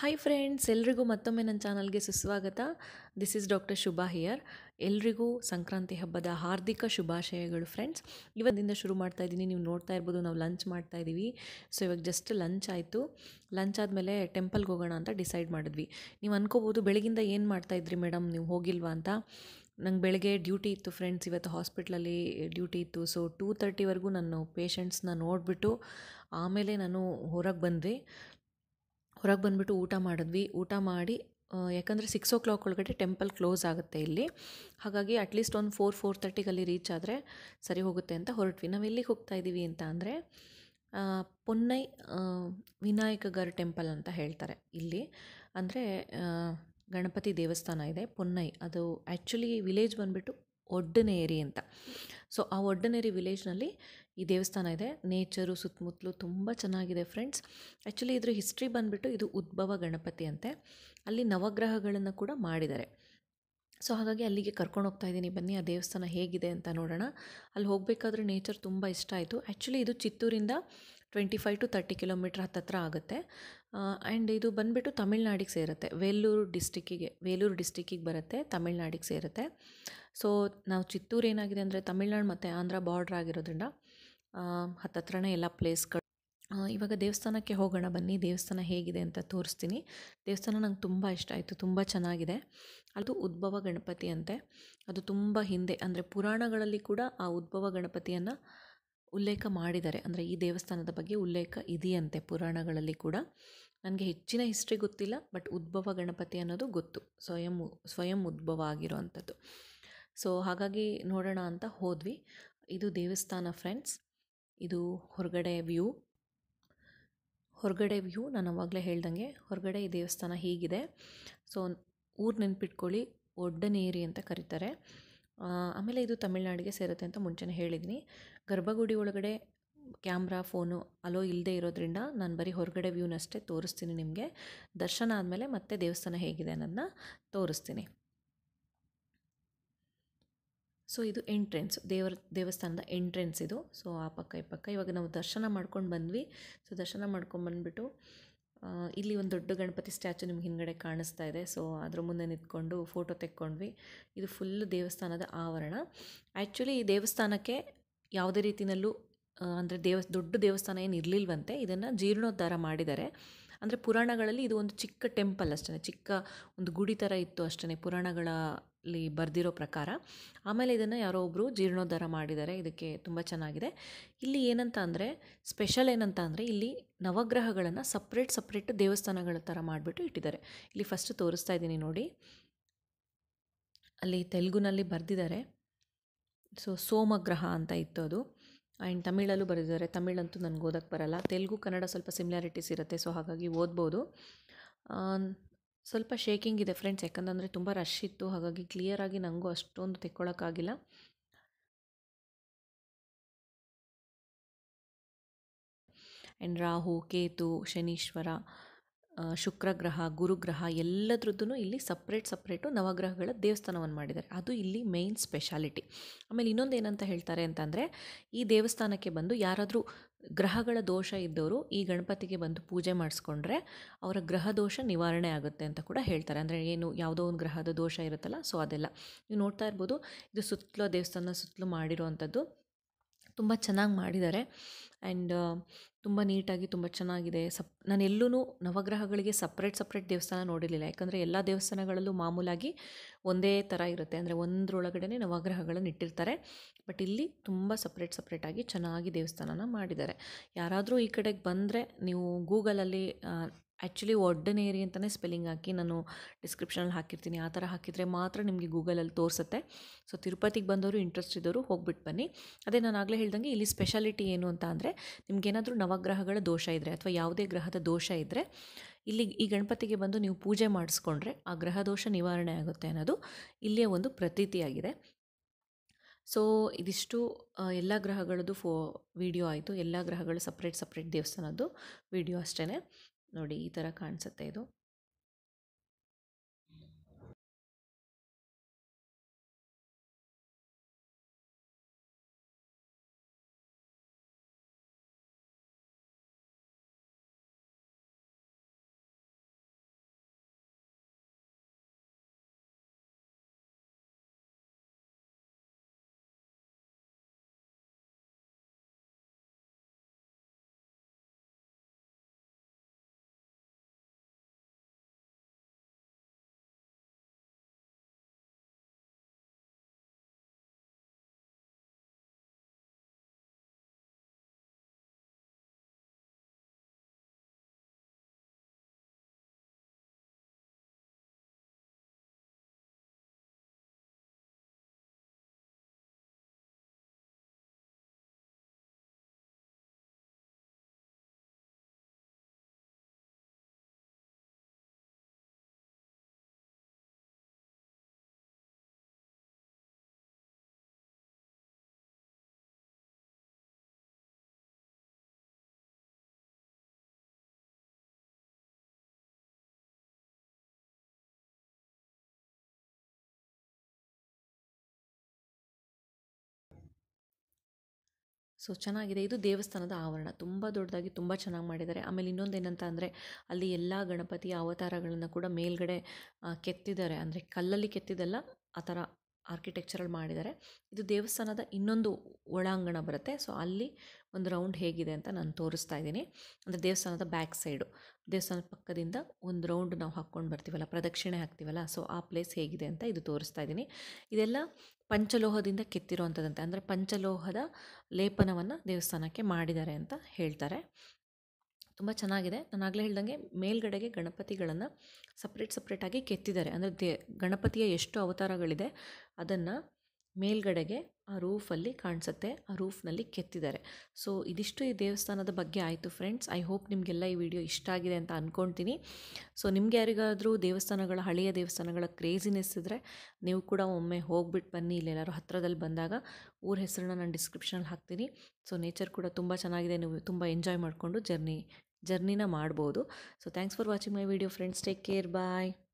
Hi friends ಎಲ್ರಿಗೂ ಮತ್ತೊಮ್ಮೆ ನನ್ನ ಚಾನಲ್ಗೆ ಸುಸ್ವಾಗತ. This is doctor Shubha here ಎಲ್ರಿಗೂ ಸಂಕ್ರಾಂತಿ ಹಬ್ಬದ ಹಾರ್ದಿಕ ಶುಭಾಶಯಗಳು ಫ್ರೆಂಡ್ಸ್ ಇವತ್ತಿಂದ ಶುರು ಮಾಡ್ತಾ ಇದ್ದೀನಿ. ನೀವು ನೋಡ್ತಾ ಇರ್ಬೋದು, ನಾವು ಲಂಚ್ ಮಾಡ್ತಾ ಇದ್ದೀವಿ. ಸೊ ಇವಾಗ ಜಸ್ಟ್ ಲಂಚ್ ಆಯಿತು. ಲಂಚ್ ಆದಮೇಲೆ ಟೆಂಪಲ್ಗೆ ಹೋಗೋಣ ಅಂತ ಡಿಸೈಡ್ ಮಾಡಿದ್ವಿ. ನೀವು ಅನ್ಕೋಬೋದು ಬೆಳಗಿಂದ ಏನು ಮಾಡ್ತಾಯಿದ್ರಿ ಮೇಡಮ್ ನೀವು ಹೋಗಿಲ್ವಾ ಅಂತ? ನಂಗೆ ಬೆಳಗ್ಗೆ ಡ್ಯೂಟಿ ಇತ್ತು ಫ್ರೆಂಡ್ಸ್ ಇವತ್ತು ಹಾಸ್ಪಿಟ್ಲಲ್ಲಿ ಡ್ಯೂಟಿ ಇತ್ತು. ಸೊ ಟೂ ತರ್ಟಿವರೆಗೂ ನಾನು ಪೇಷಂಟ್ಸ್ನ ನೋಡಿಬಿಟ್ಟು, ಆಮೇಲೆ ನಾನು ಹೊರಗೆ ಬಂದ್ವಿ ಹೊರಗೆ ಬಂದುಬಿಟ್ಟು ಊಟ ಮಾಡಿದ್ವಿ. ಊಟ ಮಾಡಿ ಯಾಕಂದರೆ ಸಿಕ್ಸ್ ಓ ಕ್ಲಾಕ್ ಒಳಗಡೆ ಟೆಂಪಲ್ ಕ್ಲೋಸ್ ಆಗುತ್ತೆ ಇಲ್ಲಿ. ಹಾಗಾಗಿ ಅಟ್ಲೀಸ್ಟ್ ಒಂದು ಫೋರ್ ಫೋರ್ ತರ್ಟಿಗಲ್ಲಿ ರೀಚ್ ಆದರೆ ಸರಿ ಹೋಗುತ್ತೆ ಅಂತ ಹೊರಟ್ವಿ. ನಾವು ಎಲ್ಲಿಗೆ ಹೋಗ್ತಾ ಇದ್ದೀವಿ ಅಂತ ಅಂದರೆ ಪೊನ್ನೈ ವಿನಾಯಕಗರ್ ಟೆಂಪಲ್ ಅಂತ ಹೇಳ್ತಾರೆ ಇಲ್ಲಿ. ಅಂದರೆ ಗಣಪತಿ ದೇವಸ್ಥಾನ ಇದೆ, ಪೊನ್ನೈ. ಅದು ಆ್ಯಕ್ಚುಲಿ ವಿಲೇಜ್ ಬಂದುಬಿಟ್ಟು ಒಡ್ಡನೇರಿ ಅಂತ. ಸೊ, ಆ ಒಡ್ಡನೇರಿ ವಿಲೇಜ್ನಲ್ಲಿ ಈ ದೇವಸ್ಥಾನ ಇದೆ. ನೇಚರು ಸುತ್ತಮುತ್ತಲು ತುಂಬ ಚೆನ್ನಾಗಿದೆ ಫ್ರೆಂಡ್ಸ್ ಆ್ಯಕ್ಚುಲಿ ಇದ್ರ ಹಿಸ್ಟ್ರಿ ಬಂದುಬಿಟ್ಟು ಇದು ಉದ್ಭವ ಗಣಪತಿ ಅಂತೆ. ಅಲ್ಲಿ ನವಗ್ರಹಗಳನ್ನು ಕೂಡ ಮಾಡಿದ್ದಾರೆ. ಸೊ ಹಾಗಾಗಿ ಅಲ್ಲಿಗೆ ಕರ್ಕೊಂಡು ಹೋಗ್ತಾ ಇದ್ದೀನಿ. ಬನ್ನಿ, ಆ ದೇವಸ್ಥಾನ ಹೇಗಿದೆ ಅಂತ ನೋಡೋಣ. ಅಲ್ಲಿ ಹೋಗಬೇಕಾದ್ರೆ ನೇಚರ್ ತುಂಬ ಇಷ್ಟ ಆಯಿತು. ಆ್ಯಕ್ಚುಲಿ ಇದು ಚಿತ್ತೂರಿಂದ twenty five to thirty kilometre ಹತ್ತತ್ರ ಆಗುತ್ತೆ. ಆ್ಯಂಡ್ ಇದು ಬಂದುಬಿಟ್ಟು ತಮಿಳ್ನಾಡಿಗೆ ಸೇರುತ್ತೆ. ವೇಲೂರು ಡಿಸ್ಟಿಕ್ಕಿಗೆ ವೇಲೂರು ಡಿಸ್ಟಿಕ್ಕಿಗೆ ಬರುತ್ತೆ, ತಮಿಳ್ನಾಡಿಗೆ ಸೇರುತ್ತೆ. ಸೊ ನಾವು ಚಿತ್ತೂರು ಏನಾಗಿದೆ ಅಂದರೆ ತಮಿಳ್ನಾಡು ಮತ್ತು ಆಂಧ್ರ ಬಾರ್ಡ್ರ್ ಆಗಿರೋದ್ರಿಂದ ಹತ್ತತ್ರನೇ ಎಲ್ಲ ಪ್ಲೇಸ್ಗಳು ಇವಾಗ ದೇವಸ್ಥಾನಕ್ಕೆ ಹೋಗೋಣ ಬನ್ನಿ. ದೇವಸ್ಥಾನ ಹೇಗಿದೆ ಅಂತ ತೋರಿಸ್ತೀನಿ. ದೇವಸ್ಥಾನ ನಂಗೆ ತುಂಬ ಇಷ್ಟ ಆಯಿತು. ತುಂಬ ಚೆನ್ನಾಗಿದೆ. ಅದು ಉದ್ಭವ ಗಣಪತಿ ಅಂತೆ. ಅದು ತುಂಬ ಹಿಂದೆ, ಅಂದರೆ ಪುರಾಣಗಳಲ್ಲಿ ಕೂಡ ಆ ಉದ್ಭವ ಗಣಪತಿಯನ್ನು ಉಲ್ಲೇಖ ಮಾಡಿದ್ದಾರೆ. ಅಂದರೆ ಈ ದೇವಸ್ಥಾನದ ಬಗ್ಗೆ ಉಲ್ಲೇಖ ಇದೆಯಂತೆ ಪುರಾಣಗಳಲ್ಲಿ ಕೂಡ. ನನಗೆ ಹೆಚ್ಚಿನ ಹಿಸ್ಟ್ರಿ ಗೊತ್ತಿಲ್ಲ ಬಟ್ ಉದ್ಭವ ಗಣಪತಿ ಅನ್ನೋದು ಗೊತ್ತು. ಸ್ವಯಂ ಸ್ವಯಂ ಉದ್ಭವ ಆಗಿರುವಂಥದ್ದು. ಸೊ ಹಾಗಾಗಿ ನೋಡೋಣ ಅಂತ ಹೋದ್ವಿ. ಇದು ದೇವಸ್ಥಾನ ಫ್ರೆಂಡ್ಸ್ ಇದು ಹೊರಗಡೆ ವ್ಯೂ ಹೊರಗಡೆ ವ್ಯೂ ನಾನು ಅವಾಗಲೇ ಹೇಳ್ದಂಗೆ ಹೊರಗಡೆ ಈ ದೇವಸ್ಥಾನ ಹೀಗಿದೆ. ಸೊ ಊರು ನೆನ್ಪಿಟ್ಕೊಳ್ಳಿ, ಒಡ್ಡನೇರಿ ಅಂತ ಕರೀತಾರೆ. ಆಮೇಲೆ ಇದು ತಮಿಳ್ನಾಡಿಗೆ ಸೇರುತ್ತೆ ಅಂತ ಮುಂಚೆನೇ ಹೇಳಿದ್ದೀನಿ ಗರ್ಭಗುಡಿ ಒಳಗಡೆ ಕ್ಯಾಮ್ರಾ, ಫೋನು ಅಲೋ ಇಲ್ಲದೆ ಇರೋದ್ರಿಂದ ನಾನು ಬರೀ ಹೊರಗಡೆ ವ್ಯೂನಷ್ಟೇ ತೋರಿಸ್ತೀನಿ ನಿಮಗೆ. ದರ್ಶನ ಆದಮೇಲೆ ಮತ್ತೆ ದೇವಸ್ಥಾನ ಹೇಗಿದೆ ಅನ್ನೋದನ್ನ ತೋರಿಸ್ತೀನಿ. ಸೊ ಇದು ಎಂಟ್ರೆನ್ಸ್ ದೇವರ, ದೇವಸ್ಥಾನದ ಎಂಟ್ರೆನ್ಸ್ ಇದು. ಸೊ ಆ ಪಕ್ಕ ಈ ಪಕ್ಕ ಇವಾಗ ನಾವು ದರ್ಶನ ಮಾಡ್ಕೊಂಡು ಬಂದ್ವಿ. ಸೊ ದರ್ಶನ ಮಾಡ್ಕೊಂಡು ಬಂದುಬಿಟ್ಟು ಇಲ್ಲಿ ಒಂದು ದೊಡ್ಡ ಗಣಪತಿ ಸ್ಟ್ಯಾಚು ನಿಮ್ಗೆ ಹಿಂದ್ಗಡೆ ಕಾಣಿಸ್ತಾ ಇದೆ. ಸೊ ಅದ್ರ ಮುಂದೆ ನಿಂತ್ಕೊಂಡು ಫೋಟೋ ತೆಕ್ಕೊಂಡ್ವಿ. ಇದು ಫುಲ್ ದೇವಸ್ಥಾನದ ಆವರಣ. ಆ್ಯಕ್ಚುಲಿ ಈ ದೇವಸ್ಥಾನಕ್ಕೆ ಯಾವುದೇ ರೀತಿಯಲ್ಲೂ ಅಂದರೆ ದೇವ ದೊಡ್ಡ ದೇವಸ್ಥಾನ ಏನು ಇರಲಿಲ್ವಂತೆ. ಇದನ್ನು ಜೀರ್ಣೋದ್ಧಾರ ಮಾಡಿದ್ದಾರೆ. ಅಂದರೆ ಪುರಾಣಗಳಲ್ಲಿ ಇದು ಒಂದು ಚಿಕ್ಕ ಟೆಂಪಲ್ ಅಷ್ಟೇ ಚಿಕ್ಕ ಒಂದು ಗುಡಿ ಥರ ಇತ್ತು ಅಷ್ಟೇ ಪುರಾಣಗಳಲ್ಲಿ ಬರೆದಿರೋ ಪ್ರಕಾರ, ಆಮೇಲೆ ಇದನ್ನು ಯಾರೋ ಒಬ್ಬರು ಜೀರ್ಣೋದ್ಧಾರ ಮಾಡಿದ್ದಾರೆ, ಇದಕ್ಕೆ ತುಂಬ ಚೆನ್ನಾಗಿದೆ. ಇಲ್ಲಿ ಏನಂತ ಅಂದರೆ ಸ್ಪೆಷಲ್ ಏನಂತ ಅಂದರೆ, ಇಲ್ಲಿ ನವಗ್ರಹಗಳನ್ನು ಸಪ್ರೇಟ್ ಸಪ್ರೇಟ್ ದೇವಸ್ಥಾನಗಳ ಥರ ಮಾಡಿಬಿಟ್ಟು ಇಟ್ಟಿದ್ದಾರೆ. ಇಲ್ಲಿ ಫಸ್ಟ್ ತೋರಿಸ್ತಾ ಇದ್ದೀನಿ ನೋಡಿ. ಅಲ್ಲಿ ತೆಲುಗುನಲ್ಲಿ ಬರೆದಿದ್ದಾರೆ. ಸೊ ಸೋಮಗ್ರಹ ಅಂತ ಇತ್ತು ಅದು. ಆ್ಯಂಡ್ ತಮಿಳಲ್ಲೂ ಬರೆದಿದ್ದಾರೆ. ತಮಿಳಂತೂ ನನಗೆ ಓದಕ್ಕೆ ಬರಲ್ಲ. ತೆಲುಗು, ಕನ್ನಡ ಸ್ವಲ್ಪ ಸಿಮಿಲಾರಿಟೀಸ್ ಇರುತ್ತೆ ಸೊ ಹಾಗಾಗಿ ಓದ್ಬೋದು. ಸ್ವಲ್ಪ ಶೇಕಿಂಗ್ ಇದೆ ಫ್ರೆಂಡ್ಸ್ ಯಾಕಂತಂದರೆ ತುಂಬ ರಶ್ ಇತ್ತು. ಹಾಗಾಗಿ ಕ್ಲಿಯರಾಗಿ ನನಗೂ ಅಷ್ಟೊಂದು ತೆಕ್ಕೊಳ್ಳೋಕ್ಕಾಗಿಲ್ಲ ಆ್ಯಂಡ್ ರಾಹು, ಕೇತು, ಶನೀಶ್ವರ ಶುಕ್ರಗ್ರಹ, ಗುರುಗ್ರಹ ಎಲ್ಲದ್ರದ್ದು ಇಲ್ಲಿ ಸಪ್ರೇಟ್ ಸಪ್ರೇಟು ನವಗ್ರಹಗಳ ದೇವಸ್ಥಾನವನ್ನು ಮಾಡಿದ್ದಾರೆ. ಅದು ಇಲ್ಲಿ ಮೇಯ್ನ್ ಸ್ಪೆಷಾಲಿಟಿ ಆಮೇಲೆ ಇನ್ನೊಂದು ಏನಂತ ಹೇಳ್ತಾರೆ ಅಂತಂದರೆ ಈ ದೇವಸ್ಥಾನಕ್ಕೆ ಬಂದು ಯಾರಾದರೂ ಗ್ರಹಗಳ ದೋಷ ಇದ್ದವರು ಈ ಗಣಪತಿಗೆ ಬಂದು ಪೂಜೆ ಮಾಡಿಸ್ಕೊಂಡ್ರೆ ಅವರ ಗ್ರಹ ದೋಷ ನಿವಾರಣೆ ಆಗುತ್ತೆ ಅಂತ ಕೂಡ ಹೇಳ್ತಾರೆ. ಅಂದರೆ ಏನು ಯಾವುದೋ ಒಂದು ಗ್ರಹದ ದೋಷ ಇರುತ್ತಲ್ಲ, ಸೊ ಅದೆಲ್ಲ. ನೀವು ನೋಡ್ತಾ ಇರ್ಬೋದು, ಇದು ಸುತ್ತಲೂ ದೇವಸ್ಥಾನ ಸುತ್ತಲೂ ಮಾಡಿರೋವಂಥದ್ದು. ತುಂಬ ಚೆನ್ನಾಗಿ ಮಾಡಿದ್ದಾರೆ. ಆ್ಯಂಡ್ ತುಂಬ ನೀಟಾಗಿ ತುಂಬ ಚೆನ್ನಾಗಿದೆ. ಸಪ್ ನಾನು ಎಲ್ಲೂ ನವಗ್ರಹಗಳಿಗೆ ಸಪ್ರೇಟ್ ಸಪ್ರೇಟ್ ದೇವಸ್ಥಾನ ನೋಡಿರಲಿಲ್ಲ. ಯಾಕಂದರೆ ಎಲ್ಲ ದೇವಸ್ಥಾನಗಳಲ್ಲೂ ಮಾಮೂಲಾಗಿ ಒಂದೇ ಥರ ಇರುತ್ತೆ. ಅಂದರೆ ಒಂದರೊಳಗಡೆ ನವಗ್ರಹಗಳನ್ನು ಇಟ್ಟಿರ್ತಾರೆ. ಬಟ್ ಇಲ್ಲಿ ತುಂಬ ಸಪ್ರೇಟ್ ಸಪ್ರೇಟಾಗಿ ಚೆನ್ನಾಗಿ ದೇವಸ್ಥಾನನ ಮಾಡಿದ್ದಾರೆ. ಯಾರಾದರೂ ಈ ಕಡೆಗೆ ಬಂದರೆ ನೀವು ಗೂಗಲಲ್ಲಿ ಆ್ಯಕ್ಚುಲಿ ಒಡ್ಡನೇರಿ ಅಂತಲೇ ಸ್ಪೆಲ್ಲಿಂಗ್ ಹಾಕಿ ನಾನು ಡಿಸ್ಕ್ರಿಪ್ಷನಲ್ಲಿ ಹಾಕಿರ್ತೀನಿ. ಆ ಥರ ಹಾಕಿದರೆ ಮಾತ್ರ ನಿಮಗೆ ಗೂಗಲಲ್ಲಿ ತೋರಿಸುತ್ತೆ. ಸೊ, ತಿರುಪತಿಗೆ ಬಂದವರು ಇಂಟ್ರೆಸ್ಟ್ ಇದ್ದವರು ಹೋಗ್ಬಿಟ್ಟು ಬನ್ನಿ. ಅದೇ ನಾನು ಆಗಲೇ ಹೇಳ್ದಂಗೆ ಇಲ್ಲಿ ಸ್ಪೆಷಾಲಿಟಿ ಏನು ಅಂತ ಅಂದರೆ ನಿಮಗೇನಾದರೂ ನವಗ್ರಹಗಳ ದೋಷ ಇದ್ದರೆ ಅಥವಾ ಯಾವುದೇ ಗ್ರಹದ ದೋಷ ಇದ್ದರೆ ಇಲ್ಲಿ ಈ ಗಣಪತಿಗೆ ಬಂದು ನೀವು ಪೂಜೆ ಮಾಡಿಸ್ಕೊಂಡ್ರೆ ಆ ಗ್ರಹ ದೋಷ ನಿವಾರಣೆ ಆಗುತ್ತೆ ಅನ್ನೋದು ಇಲ್ಲಿಯ ಒಂದು ಪ್ರತೀತಿಯಾಗಿದೆ. ಸೊ, ಇದಿಷ್ಟು ಎಲ್ಲ ಗ್ರಹಗಳದ್ದು ಫೋ ವಿಡಿಯೋ ಆಯಿತು. ಎಲ್ಲ ಗ್ರಹಗಳು ಸಪ್ರೇಟ್ ಸಪ್ರೇಟ್ ದೇವಸ್ಥಾನದ್ದು ವಿಡಿಯೋ ಅಷ್ಟೇ ನೋಡಿ ಈ ಥರ ಕಾಣಿಸುತ್ತೆ ಇದು. ಸೊ ಚೆನ್ನಾಗಿದೆ. ಇದು ದೇವಸ್ಥಾನದ ಆವರಣ. ತುಂಬ ದೊಡ್ಡದಾಗಿ ತುಂಬ ಚೆನ್ನಾಗಿ ಮಾಡಿದ್ದಾರೆ. ಆಮೇಲೆ ಇನ್ನೊಂದು ಏನಂತ ಅಂದರೆ, ಅಲ್ಲಿ ಎಲ್ಲ ಗಣಪತಿಯ ಅವತಾರಗಳನ್ನು ಕೂಡ ಮೇಲ್ಗಡೆ ಕೆತ್ತಿದ್ದಾರೆ. ಅಂದರೆ ಕಲ್ಲಲ್ಲಿ ಕೆತ್ತಿದ್ದೆಲ್ಲ, ಆ ಥರ ಆರ್ಕಿಟೆಕ್ಚರಲ್ ಮಾಡಿದ್ದಾರೆ. ಇದು ದೇವಸ್ಥಾನದ ಇನ್ನೊಂದು ಒಳಾಂಗಣ ಬರುತ್ತೆ. ಸೊ ಅಲ್ಲಿ ಒಂದು ರೌಂಡ್ ಹೇಗಿದೆ ಅಂತ ನಾನು ತೋರಿಸ್ತಾ ಇದ್ದೀನಿ. ಅಂದರೆ ದೇವಸ್ಥಾನದ ಬ್ಯಾಕ್ ಸೈಡು. ದೇವಸ್ಥಾನದ ಪಕ್ಕದಿಂದ ಒಂದು ರೌಂಡ್ ನಾವು ಹಾಕ್ಕೊಂಡು ಬರ್ತೀವಲ್ಲ, ಪ್ರದಕ್ಷಿಣೆ ಹಾಕ್ತೀವಲ್ಲ, ಸೊ ಆ ಪ್ಲೇಸ್ ಹೇಗಿದೆ ಅಂತ ಇದು ತೋರಿಸ್ತಾ ಇದ್ದೀನಿ. ಇದೆಲ್ಲ ಪಂಚಲೋಹದಿಂದ ಕೆತ್ತಿರುವಂಥದ್ದಂತೆ, ಅಂದರೆ ಪಂಚಲೋಹದ ಲೇಪನವನ್ನು ದೇವಸ್ಥಾನಕ್ಕೆ ಮಾಡಿದ್ದಾರೆ ಅಂತ ಹೇಳ್ತಾರೆ. ತುಂಬ ಚೆನ್ನಾಗಿದೆ. ನಾನು ಆಗಲೇ ಹೇಳ್ದಂಗೆ ಮೇಲ್ಗಡೆಗೆ ಗಣಪತಿಗಳನ್ನು ಸಪ್ರೇಟ್ ಸಪ್ರೇಟಾಗಿ ಕೆತ್ತಿದ್ದಾರೆ. ಅಂದರೆ ದೇ, ಗಣಪತಿಯ ಎಷ್ಟು ಅವತಾರಗಳಿದೆ, ಅದನ್ನು ಮೇಲ್ಗಡೆಗೆ ಆ ರೂಫಲ್ಲಿ ಕಾಣಿಸುತ್ತೆ, ಆ ರೂಫ್ನಲ್ಲಿ ಕೆತ್ತಿದ್ದಾರೆ. ಸೊ, ಇದಿಷ್ಟು ಈ ದೇವಸ್ಥಾನದ ಬಗ್ಗೆ ಆಯಿತು ಫ್ರೆಂಡ್ಸ್. ಐ ಹೋಪ್ ನಿಮಗೆಲ್ಲ ಈ ವಿಡಿಯೋ ಇಷ್ಟ ಆಗಿದೆ ಅಂತ ಅಂದ್ಕೊಳ್ತೀನಿ ಸೊ, ನಿಮ್ಗೆ ಯಾರಿಗಾದರೂ ದೇವಸ್ಥಾನಗಳ, ಹಳೆಯ ದೇವಸ್ಥಾನಗಳ ಕ್ರೇಜಿನೆಸ್ ಇದ್ದರೆ ನೀವು ಕೂಡ ಒಮ್ಮೆ ಹೋಗ್ಬಿಟ್ಟು ಬನ್ನಿ. ಇಲ್ಲೆಲ್ಲರೂ ಹತ್ರದಲ್ಲಿ ಬಂದಾಗ ಊರ ಹೆಸರನ್ನ ನಾನು ಡಿಸ್ಕ್ರಿಪ್ಷನಲ್ಲಿ ಹಾಕ್ತೀನಿ. ಸೊ, ನೇಚರ್ ಕೂಡ ತುಂಬ ಚೆನ್ನಾಗಿದೆ. ನೀವು ತುಂಬ ಎಂಜಾಯ್ ಮಾಡಿಕೊಂಡು ಜರ್ನಿ, ಜರ್ನಿನ ಮಾಡ್ಬೋದು. So, thanks for watching my video friends. Take care. Bye.